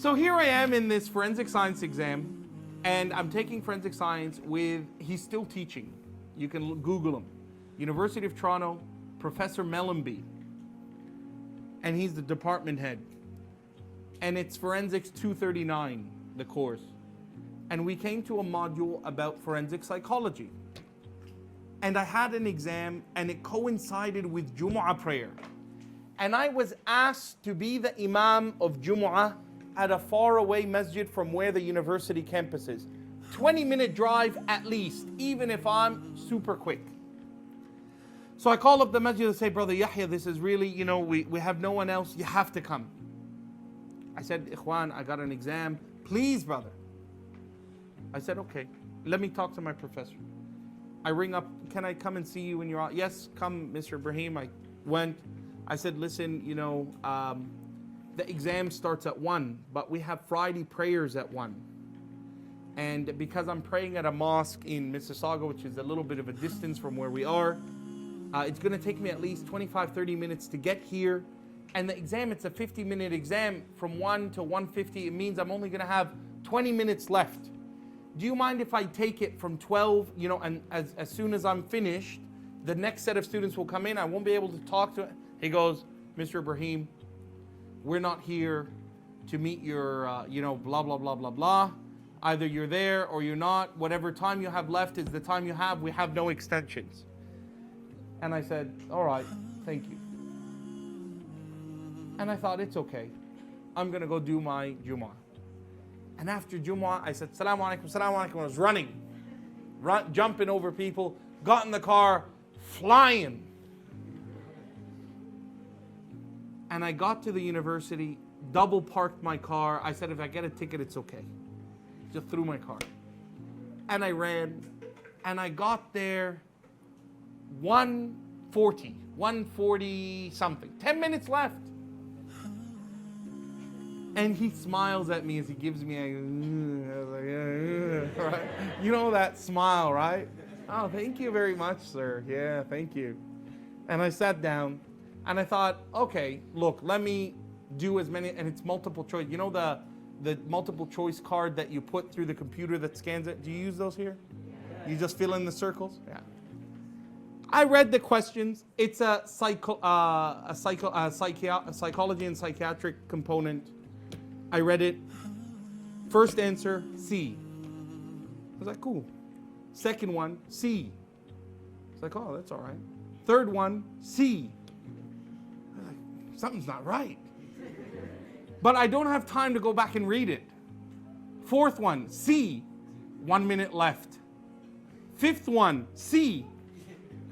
So here I am in this forensic science exam, and I'm taking forensic science with, he's still teaching. You can Google him. University of Toronto, Professor Mellenby. And he's the department head. And it's Forensics 239, the course. And we came to a module about forensic psychology. And I had an exam, and it coincided with Jumu'ah prayer. And I was asked to be the Imam of Jumu'ah at a faraway masjid from where the university campus is. 20 minute drive at least, even if I'm super quick. So I call up the masjid and say, Brother Yahya, this is really, you know, we, we have no one else. You have to come. I said, Ikhwan, I got an exam. Please, brother. I said, okay, let me talk to my professor. I ring up, can I come and see you when you're out? Yes, come, Mr. Ibrahim. I went. I said, listen, you know, um, the exam starts at 1, but we have Friday prayers at 1. And because I'm praying at a mosque in Mississauga, which is a little bit of a distance from where we are, uh, it's going to take me at least 25, 30 minutes to get here. And the exam, it's a 50 minute exam from 1 to 150. It means I'm only going to have 20 minutes left. Do you mind if I take it from 12, you know, and as, as soon as I'm finished, the next set of students will come in. I won't be able to talk to it. He goes, Mr. Ibrahim, we're not here to meet your, uh, you know, blah, blah, blah, blah, blah. Either you're there or you're not. Whatever time you have left is the time you have. We have no extensions. And I said, All right, thank you. And I thought, It's okay. I'm going to go do my Jumu'ah. And after Jumu'ah, I said, Salaam alaikum, Salaam alaikum. I was running, run, jumping over people, got in the car, flying. And I got to the university, double parked my car. I said, if I get a ticket, it's okay. Just threw my car. And I ran, and I got there 140, 140 something, 10 minutes left. And he smiles at me as he gives me a, right? You know that smile, right? Oh, thank you very much, sir. Yeah, thank you. And I sat down and I thought, okay, look, let me do as many, and it's multiple choice. You know the, the multiple choice card that you put through the computer that scans it? Do you use those here? You just fill in the circles? Yeah. I read the questions. It's a, psycho, uh, a, psycho, a, psychi- a psychology and psychiatric component. I read it. First answer, C. I was like, cool. Second one, C. It's like, oh, that's all right. Third one, C. Something's not right. But I don't have time to go back and read it. Fourth one, C. One minute left. Fifth one, C.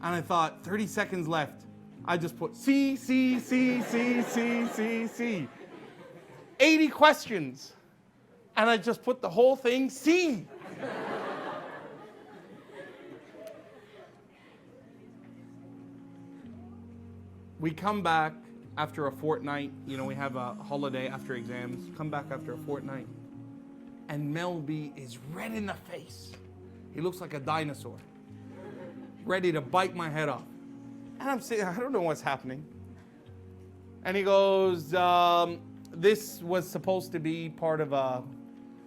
And I thought, 30 seconds left. I just put C, C, C, C, C, C, C. 80 questions. And I just put the whole thing C. we come back after a fortnight. You know, we have a holiday after exams. Come back after a fortnight. And Mel B is red in the face. He looks like a dinosaur, ready to bite my head off. And I'm saying, I don't know what's happening. And he goes, um, This was supposed to be part of uh,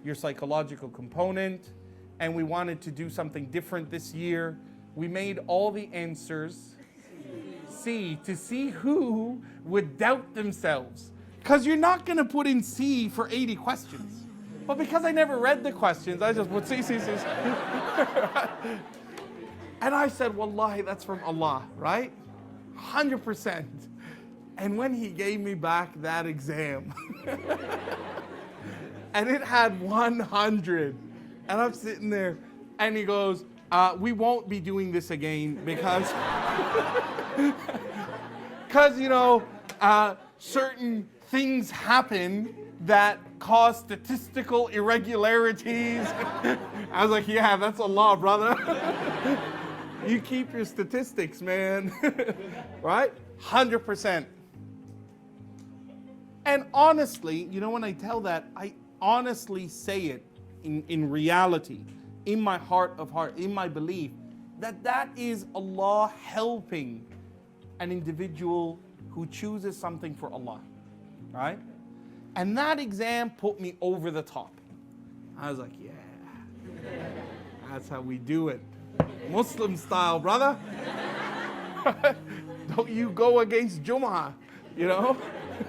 your psychological component, and we wanted to do something different this year. We made all the answers C to see who would doubt themselves. Because you're not going to put in C for 80 questions. But because I never read the questions, I just put C, C, C. C. and I said, Wallahi, that's from Allah, right? 100%. And when he gave me back that exam, and it had 100, and I'm sitting there, and he goes, uh, We won't be doing this again because. Because, you know, uh, certain things happen that cause statistical irregularities. I was like, yeah, that's a law, brother. you keep your statistics, man. right? 100%. And honestly, you know, when I tell that, I honestly say it in, in reality, in my heart of heart, in my belief, that that is Allah helping an individual who chooses something for Allah, right? And that exam put me over the top. I was like, yeah, that's how we do it. Muslim style, brother. Don't you go against Jum'ah, you know?